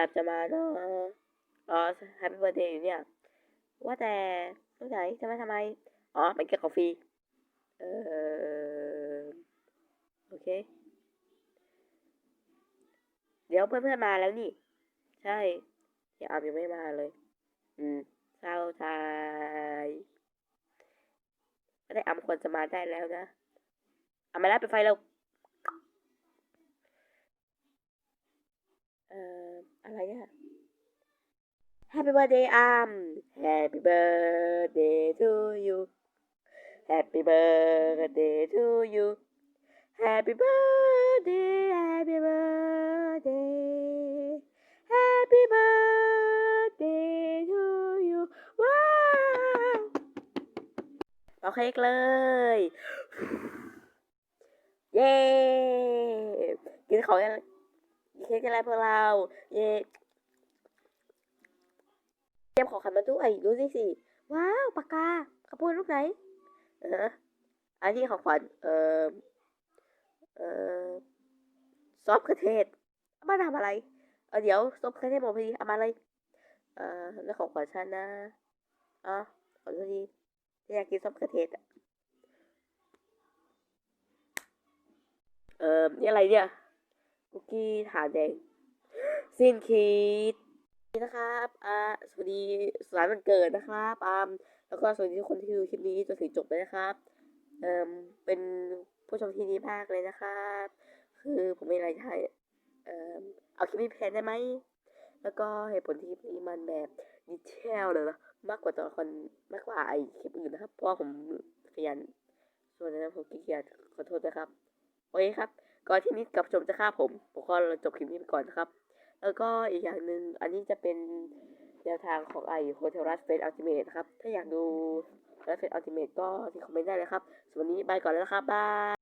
อาจจะมาเนาะอ๋อแฮปปี้เบิร์ดเดย์เนี่ย ว่าแต่ลูกไหนจะมาทำไม อ๋อไปเก็บกาแฟเออโอเค เดี๋ยวเพื่อนๆมาแล้วนี่ ใช่เดี๋ยวอามยังไม่มาเลย อืมเศร้าใจไม่ได้อาควรจะมาได้แล้วนะเอามาแล้วไปไฟเราเอ่ อะไรเนี่ย Happy birthday อาม Happy birthday to you Happy birthday to you Happy birthday Happy birthday Happy birthday to you ว้าวเอาเค้กเลย เย้ กินของกัน ค้กกันแล้วพวกเรา เย้เตรียมของขันมาด้วยดูสิสิว้าวปากกาขบวนลูกไหนเอออันนี้ของขวัญเออเออซอสกระเทศมาทำอะไรเออเดี๋ยวซอสกระเทศหมดพอดีเอามาเลยเออแล้วของขวัญฉันนะอ๋อขอโทษทีที่อยากกินซอสกระเทศอะเออนี่อะไรเนี่ย คุกกี้ฐานแดงสิ้นคิดนี่นะครับอ่าสวัสดีสุสานวันเกิดนะครับอามแล้วก็สวัสดีทุกคนที่ดูคลิปนี้จนถึงจบเลยนะครับเอ่มเป็นผู้ชมที่ดีมากเลยนะครับ คือผมมีอะไรจะให้เอ่อเอาคลิปนี้แพนได้ไหมแล้วก็เหตุผลที่คลิปนี้มันแบบดีเทลเลยนะมากกว่าตัวครมากกว่าไอคลิปอื่นนะครับ เพราะผมขยันส่วนนั้นผมขี้เกียจขอโทษนะครับ โอเคครับ ก่อนที่นิดกับชมจะฆ่าผมผมก็จบคลิปนี้ไปก่อนนะครับ แล้วก็อีกอย่างหนึ่งอันนี้จะเป็นแนวทางของไอโฮเทลรัสเฟสอัลติเมทนะครับ ถ้าอยากดูรัสเฟสอัลติเมทก็ที่คอมเมนต์ได้เลยครับส่วนวันนี้ไปก่อนแล้วนะครับบาย